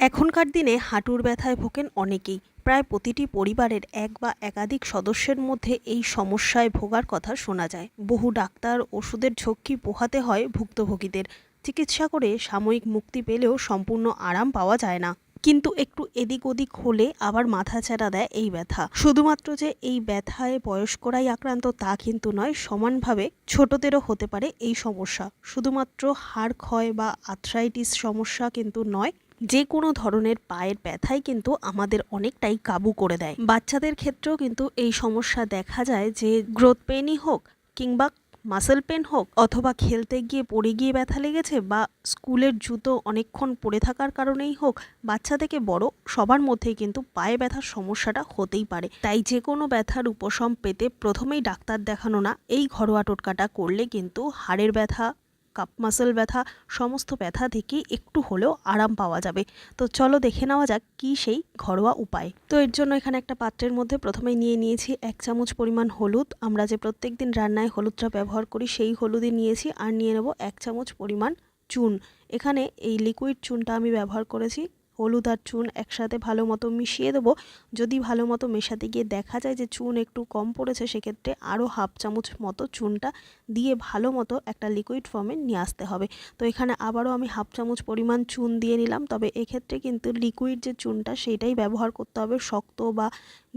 এখনকার দিনে হাঁটুর ব্যথায় ভোগেন অনেকেই। প্রায় প্রতিটি পরিবারের এক বা একাধিক সদস্যের মধ্যে এই সমস্যায় ভোগার কথা শোনা যায়। বহু ডাক্তার ওষুধের ঝক্কি পোহাতে হয় ভুক্তভোগীদের। চিকিৎসা করে সাময়িক মুক্তি পেলেও সম্পূর্ণ আরাম পাওয়া যায় না। কিন্তু একটু এদিক ওদিক হলে আবার মাথা ছাড়া দেয় এই ব্যথা। শুধুমাত্র যে এই ব্যথায় বয়স্করাই আক্রান্ত তা কিন্তু নয়, সমানভাবে ছোটদেরও হতে পারে এই সমস্যা। শুধুমাত্র হাড় ক্ষয় বা আর্থ্রাইটিস সমস্যা কিন্তু নয় যে কোনো ধরনের পায়ের ব্যথাই কিন্তু আমাদের অনেকটাই কাবু করে দেয়। বাচ্চাদের ক্ষেত্রেও কিন্তু এই সমস্যা দেখা যায় যে গ্রোথ পেনই হোক কিংবা মাসেল পেন হোক অথবা খেলতে গিয়ে পড়ে গিয়ে ব্যথা লেগেছে বা স্কুলের জুতো অনেকক্ষণ পরে থাকার কারণেই হোক, বাচ্চা থেকে বড় সবার মধ্যেই কিন্তু পায়ে ব্যথার সমস্যাটা হতেই পারে। তাই যে কোনো ব্যথার উপশম পেতে প্রথমেই ডাক্তার দেখানো না, এই ঘরোয়া টোটকাটা করলে কিন্তু হাড়ের ব্যথা কাপ মাসেল ব্যথা, সমস্ত ব্যথা থেকে একটু হলেও আরাম পাওয়া যাবে। তো চলো দেখে নেওয়া যাক কী সেই ঘরোয়া উপায়। তো এর জন্য এখানে একটা পাত্রের মধ্যে প্রথমে নিয়ে নিয়েছি এক চামচ পরিমাণ হলুদ। আমরা যে প্রত্যেক দিন রান্নায় হলুদটা ব্যবহার করি সেই হলুদই নিয়েছি আর নিয়ে নেব এক চামচ পরিমাণ চুন। এখানে এই লিকুইড চুনটা আমি ব্যবহার করেছি হলুদ আর চুন একসাথে ভালো মতো মিশিয়ে দেবো। যদি ভালো মতো মেশাতে গিয়ে দেখা যায় যে চুন একটু কম পড়েছে, সেক্ষেত্রে আরও হাফ চামচ মতো চুনটা দিয়ে ভালো মতো একটা লিকুইড ফর্মে নিয়ে আসতে হবে। তো এখানে আবারও আমি হাফ চামচ পরিমাণ চুন দিয়ে নিলাম। তবে এক্ষেত্রে কিন্তু লিকুইড যে চুনটা সেইটাই ব্যবহার করতে হবে। শক্ত বা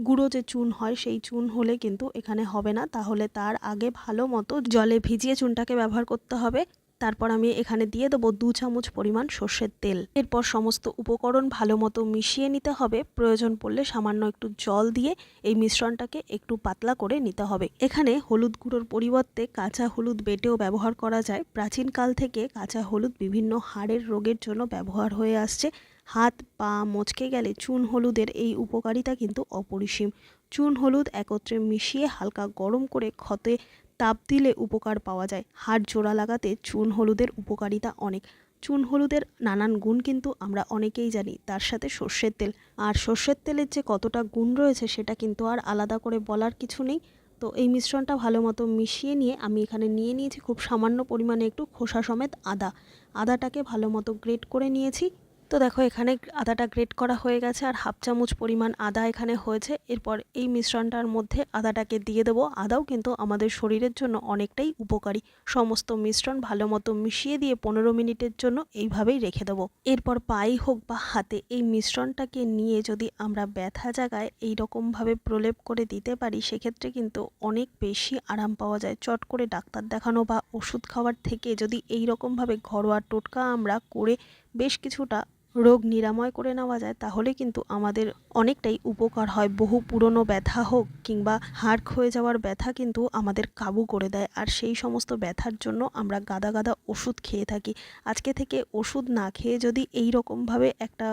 গুঁড়ো যে চুন হয়, সেই চুন হলে কিন্তু এখানে হবে না। তাহলে তার আগে ভালো মতো জলে ভিজিয়ে চুনটাকে ব্যবহার করতে হবে। তারপর আমি এখানে দিয়ে দেবো দু চামচ পরিমাণ সর্ষের তেল। এরপর সমস্ত উপকরণ ভালো মতো মিশিয়ে নিতে হবে। প্রয়োজন পড়লে সামান্য একটু জল দিয়ে এই মিশ্রণটাকে একটু পাতলা করে নিতে হবে। এখানে হলুদ গুঁড়োর পরিবর্তে কাঁচা হলুদ বেটেও ব্যবহার করা যায়। প্রাচীনকাল থেকে কাঁচা হলুদ বিভিন্ন হাড়ের রোগের জন্য ব্যবহার হয়ে আসছে। হাত, পা, মচকে গেলে চুন হলুদের এই উপকারিতা কিন্তু অপরিসীম। চুন হলুদ একত্রে মিশিয়ে হালকা গরম করে ক্ষতে তাপ দিলে উপকার পাওয়া যায়। হাড় জোড়া লাগাতে চুন হলুদের উপকারিতা অনেক। চুন হলুদের নানান গুণ কিন্তু আমরা অনেকেই জানি, তার সাথে সর্ষের তেল। আর সর্ষের তেলের যে কতটা গুণ রয়েছে সেটা কিন্তু আর আলাদা করে বলার কিছু নেই। তো এই মিশ্রণটা ভালো মতো মিশিয়ে নিয়ে আমি এখানে নিয়ে নিয়েছি খুব সামান্য পরিমাণে একটু খোসা সমেত আদা। আদাটাকে ভালো মতো গ্রেট করে নিয়েছি। তো দেখো, এখানে আদাটা গ্রেট করা হয়ে গেছে আর হাফ চামচ পরিমাণ আদা এখানে হয়েছে। এরপর এই মিশ্রণটার মধ্যে আদাটাকে দিয়ে দেবো। আদাও কিন্তু আমাদের শরীরের জন্য অনেকটাই উপকারী। সমস্ত মিশ্রণ ভালো মতো মিশিয়ে দিয়ে পনেরো মিনিটের জন্য এইভাবেই রেখে দেবো। এরপর পায়ে হোক বা হাতে, এই মিশ্রণটাকে নিয়ে যদি আমরা ব্যথা জায়গায় এই রকমভাবে প্রলেপ করে দিতে পারি, সেক্ষেত্রে কিন্তু অনেক বেশি আরাম পাওয়া যায়। চট করে ডাক্তার দেখানো বা ওষুধ খাওয়ার থেকে যদি এই রকমভাবে ঘরোয়া টোটকা আমরা করে বেশ কিছুটা রোগ নিরাময় করে নেওয়া যায়, তাহলে কিন্তু আমাদের অনেকটাই উপকার হয়। বহু পুরনো ব্যথা হোক কিংবা হাড় ক্ষয়ে যাওয়ার ব্যথা কিন্তু আমাদের কাবু করে দেয়। আর সেই সমস্ত ব্যথার জন্য আমরা গাদা গাদা ওষুধ খেয়ে থাকি। আজকে থেকে ওষুধ না খেয়ে যদি এই রকমভাবে একটা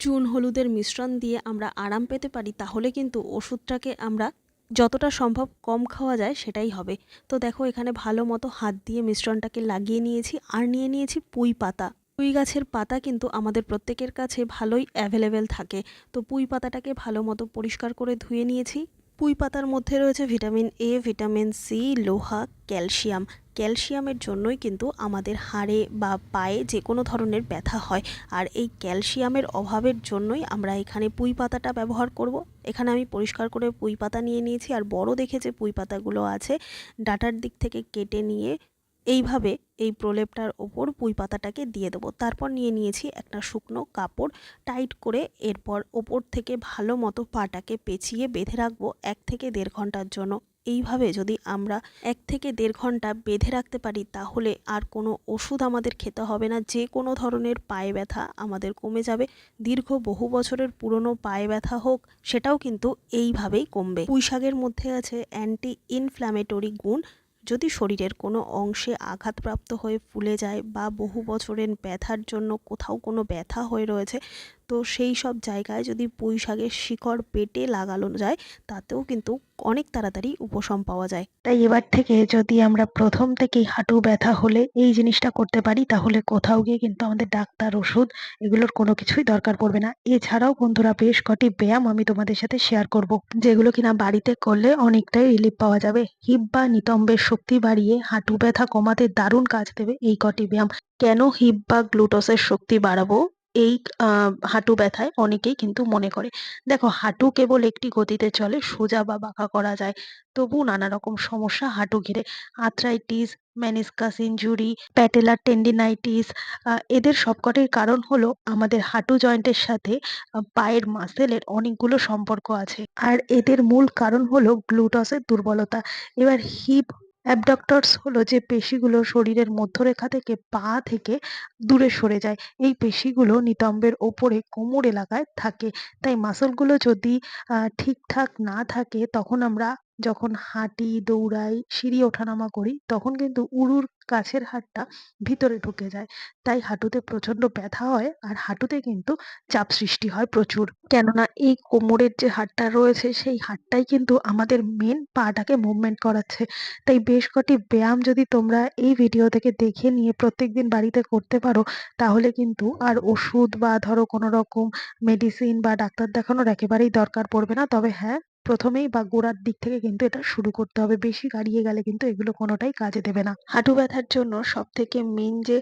চুন হলুদের মিশ্রণ দিয়ে আমরা আরাম পেতে পারি, তাহলে কিন্তু ওষুধটাকে আমরা যতটা সম্ভব কম খাওয়া যায় সেটাই হবে। তো দেখো, এখানে ভালো মতো হাত দিয়ে মিশ্রণটাকে লাগিয়ে নিয়েছি। আর নিয়ে নিয়েছি পুঁই পাতা। পুঁই গাছের পাতা কিন্তু আমাদের প্রত্যেকের কাছে ভালোই অ্যাভেলেবেল থাকে। তো পুঁই পাতাটাকে ভালো মতো পরিষ্কার করে ধুয়ে নিয়েছি। পুঁই পাতার মধ্যে রয়েছে ভিটামিন এ ভিটামিন সি লোহা ক্যালসিয়াম ক্যালসিয়ামের জন্যই কিন্তু আমাদের হাড়ে বা পায়ে যে কোনো ধরনের ব্যথা হয়। আর এই ক্যালসিয়ামের অভাবের জন্যই আমরা এখানে পুঁই পাতাটা ব্যবহার করব। এখানে আমি পরিষ্কার করে পুঁই পাতা নিয়ে নিয়েছি। আর বড় দেখে যে পুঁই পাতাগুলো আছে, ডাটার দিক থেকে কেটে নিয়ে এইভাবে এই প্রলেপটার ওপর পুঁই পাতাটাকে দিয়ে দেবো। তারপর নিয়ে নিয়েছি একটা শুকনো কাপড়। টাইট করে এরপর ওপর থেকে ভালো মতো পাটাকে পেঁচিয়ে বেঁধে রাখব এক থেকে দেড় ঘণ্টার জন্য। এইভাবে যদি আমরা এক থেকে দেড় ঘণ্টা বেঁধে রাখতে পারি, তাহলে আর কোনো ওষুধ আমাদের খেতে হবে না। যে কোনো ধরনের পায়ে ব্যথা আমাদের কমে যাবে। দীর্ঘ বহু বছরের পুরনো পায়ে ব্যথা হোক, সেটাও কিন্তু এইভাবেই কমবে। পুঁই শাকের মধ্যে আছে অ্যান্টি ইনফ্ল্যামেটরি গুণ। যদি শরীরের কোনো অংশে আঘাতপ্রাপ্ত হয়ে ফুলে যায় বা বহু বছরের ব্যথার জন্য কোথাও কোনো ব্যথা হয়ে রয়েছে তো সেই সব জায়গায় যদি পুঁই শাকের শিকড় পেটে লাগানো যায়, তাতেও কিন্তু অনেক তাড়াতাড়ি উপশম পাওয়া যায়। তাই এবার থেকে যদি আমরা প্রথম থেকেই হাঁটু ব্যথা হলে এই জিনিসটা করতে পারি, তাহলে কোথাও গিয়ে কিন্তু আমাদের ডাক্তার ওষুধ এগুলোর কোনো কিছুই দরকার পড়বে না। এছাড়াও বন্ধুরা, বেশ কটি ব্যায়াম আমি তোমাদের সাথে শেয়ার করব, যেগুলো কিনা বাড়িতে করলে অনেকটাই রিলিফ পাওয়া যাবে। হিপ বা নিতম্বের শক্তি বাড়িয়ে হাঁটু ব্যথা কমাতে দারুণ কাজ দেবে এই কটি ব্যায়াম। কেন হিপ বা গ্লুটোসের শক্তি বাড়াবো? এই হাঁটু ব্যথায় অনেকেই কিন্তু মনে করে। দেখো, হাঁটু কেবল একটি গতিতে চলে, সোজা বা বাঁকা করা যায়। তবু নানা রকম সমস্যা হাঁটু ঘিরে। Arthritis, meniscus injury, patellar tendinitis এদের সবকটির কারণ হলো আমাদের হাঁটু জয়েন্টের সাথে পায়ের মাসেলের অনেকগুলো সম্পর্ক আছে। আর এদের মূল কারণ হলো গ্লুটসের দুর্বলতা। এবার হিপ অ্যাবডাক্টরস হলো যে পেশিগুলো শরীরের মধ্যরেখা থেকে পা থেকে দূরে সরে যায়। এই পেশিগুলো নিতম্বের ওপরে কোমর এলাকায় থাকে। তাই মাসলগুলো যদি ঠিকঠাক না থাকে, তখন আমরা যখন হাঁটি, দৌড়াই, সিঁড়ি ওঠানামা করি, তখন কিন্তু উরুর কাছের হাড়টা ভিতরে ঢুকে যায়। তাই হাঁটুতে প্রচণ্ড ব্যথা হয় আর হাঁটুতে কিন্তু চাপ সৃষ্টি হয় প্রচুর। কেননা এই কোমরের যে হাড়টা রয়েছে, সেই হাড়টাই কিন্তু আমাদের মেন পাটাকে মুভমেন্ট করাচ্ছে। তাই বেশ কটি ব্যায়াম যদি তোমরা এই ভিডিও থেকে দেখে নিয়ে প্রত্যেকদিন বাড়িতে করতে পারো, তাহলে কিন্তু আর ওষুধ বা ধরো কোনো রকম মেডিসিন বা ডাক্তার দেখানোর একেবারেই দরকার পড়বে না। তবে হ্যাঁ প্রথমেই বা গোড়ার দিক থেকে কিন্তু এটা শুরু করতে হবে। বেশি গাড়িয়ে গেলে কিন্তু এগুলো কোনোটাই কাজে দেবে না। হাঁটু ব্যথার জন্য সব থেকে মেন যে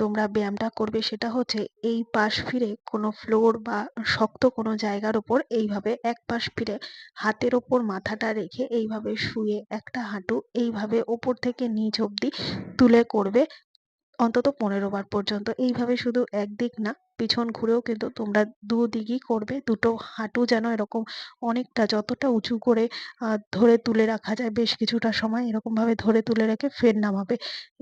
তোমরা ব্যায়ামটা করবে সেটা হচ্ছে এই পাশ ফিরে কোনো ফ্লোর বা শক্ত কোনো জায়গার ওপর এইভাবে এক পাশ ফিরে হাতের ওপর মাথাটা রেখে এইভাবে শুয়ে একটা হাঁটু এইভাবে ওপর থেকে নিচ অবধি তুলে করবে। অন্তত পনেরো বার পর্যন্ত। এইভাবে শুধু একদিক না, পিছন ঘুরেও কিন্তু তোমরা দুদিকই করবে। দুটো হাঁটু যেন এরকম অনেকটা যতটা উঁচু করে ধরে তুলে রাখা যায়, বেশ কিছুটা সময় এরকম ভাবে ধরে তুলে রেখে ফের নামাবে।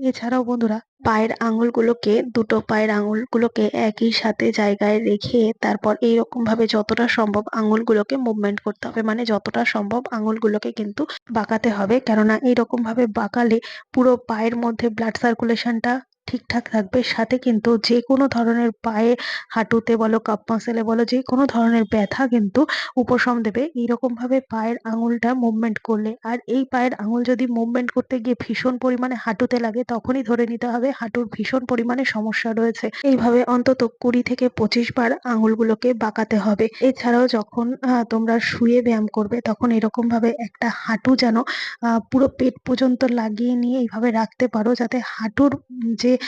এছাড়াও বন্ধুরা, পায়ের আঙুলগুলোকে, দুটো পায়ের আঙুলগুলোকে একই সাথে জায়গায় রেখে তারপর এইরকম ভাবে যতটা সম্ভব আঙুলগুলোকে মুভমেন্ট করতে হবে। মানে যতটা সম্ভব আঙুলগুলোকে কিন্তু বাঁকাতে হবে। কেননা এইরকম ভাবে বাঁকালে পুরো পায়ের মধ্যে ব্লাড সার্কুলেশনটা ঠিকঠাক থাকবে, সাথে কিন্তু যে কোনো ধরনের পায়ে, হাঁটুতে বলো কাপ মাসেলে বলো যে কোনো ধরনের ব্যথা কিন্তু উপশম দেবে। এইরকম ভাবে পায়ের আঙুলটা মুভমেন্ট করলে, আর এই পায়ের আঙুল যদি মুভমেন্ট করতে গিয়ে ভীষণ পরিমাণে হাঁটুতে লাগে, তখনই ধরে নিতে হবে হাঁটুর ভীষণ পরিমাণে সমস্যা রয়েছে। এইভাবে অন্তত কুড়ি থেকে পঁচিশ বার আঙুলগুলোকে বাঁকাতে হবে। এছাড়াও যখন তোমরা শুয়ে ব্যায়াম করবে, তখন এরকম ভাবে একটা হাঁটু যেন পুরো পেট পর্যন্ত লাগিয়ে নিয়ে এইভাবে রাখতে পারো, যাতে হাঁটুর, উম যে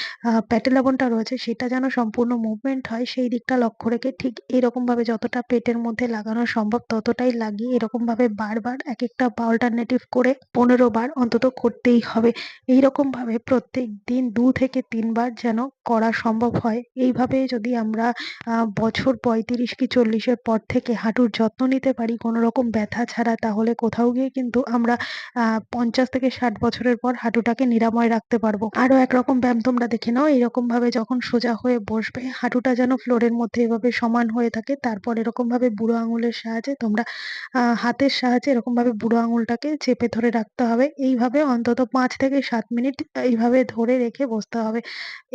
প্যাটেলাবনটা রয়েছে, সেটা যেন সম্পূর্ণ মুভমেন্ট হয়, সেই দিকটা লক্ষ্য রেখে ঠিক এরকম ভাবে যতটা পেটের মধ্যে লাগানো সম্ভব ততটাই লাগিয়ে এরকম ভাবে বারবার এক একটা অল্টারনেটিভ করে পনেরো বার অন্তত করতেই হবে। এইরকম ভাবে প্রত্যেক দিন দু থেকে তিনবার যেন করা সম্ভব হয়। এইভাবে যদি আমরা বছর পঁয়ত্রিশ কি চল্লিশের পর থেকে হাঁটুর যত্ন নিতে পারি কোনো রকম ব্যথা ছাড়া, তাহলে কোথাও গিয়ে কিন্তু আমরা পঞ্চাশ থেকে ষাট বছরের পর হাঁটুটাকে নিরাময় রাখতে পারব। আরও একরকম ব্যায়াম তোমরা দেখে নাও এরকম ভাবে যখন সোজা হয়ে বসবে, হাঁটুটা যেন ফ্লোরের মধ্যে এভাবে সমান হয়ে থাকে, তারপর এরকম ভাবে বুড়ো আঙুলের সাহায্যে তোমরা হাতের সাহায্যে এরকম ভাবে বুড়ো আঙুলটাকে চেপে ধরে রাখতে হবে। এইভাবে অন্তত পাঁচ থেকে সাত মিনিট এইভাবে ধরে রেখে বসতে হবে।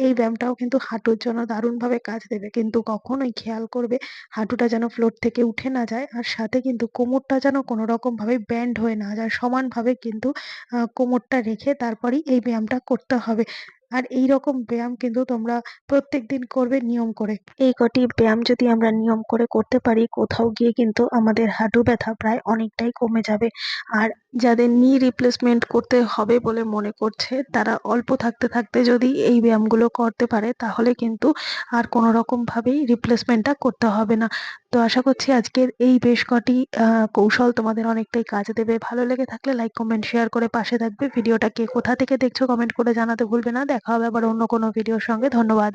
এই ব্যায়ামটাও কিন্তু হাঁটুর জন্য দারুণভাবে কাজ দেবে। কিন্তু কখনোই খেয়াল করবে, হাঁটুটা যেন ফ্লোর থেকে উঠে না যায়, আর সাথে কিন্তু কোমরটা যেন কোনো রকম ভাবে ব্যান্ড হয়ে না যায়। সমানভাবে কিন্তু কোমরটা রেখে তারপরেই এই ব্যায়ামটা করতে হবে। আর এই রকম ব্যায়াম কিন্তু তোমরা প্রত্যেকদিন করবে নিয়ম করে। এই কটি ব্যায়াম যদি আমরা নিয়ম করে করতে পারি, কোথাও গিয়ে কিন্তু আমাদের হাঁটু ব্যথা প্রায় অনেকটাই কমে যাবে। আর যাদের নি রিপ্লেসমেন্ট করতে হবে বলে মনে করছে, তারা অল্প থাকতে থাকতে যদি এই ব্যায়ামগুলো করতে পারে, তাহলে কিন্তু আর কোনো রকম ভাবেই রিপ্লেসমেন্টটা করতে হবে না। তো আশা করছি আজকের এই বেশ কটি কৌশল তোমাদের অনেকটাই কাজে দেবে। ভালো লেগে থাকলে লাইক কমেন্ট শেয়ার করে পাশে থাকবে। ভিডিওটা কে কোথা থেকে দেখছ কমেন্ট করে জানাতে ভুলবে না। দেখা হবে আবার অন্য কোনো ভিডিওর সঙ্গে। ধন্যবাদ।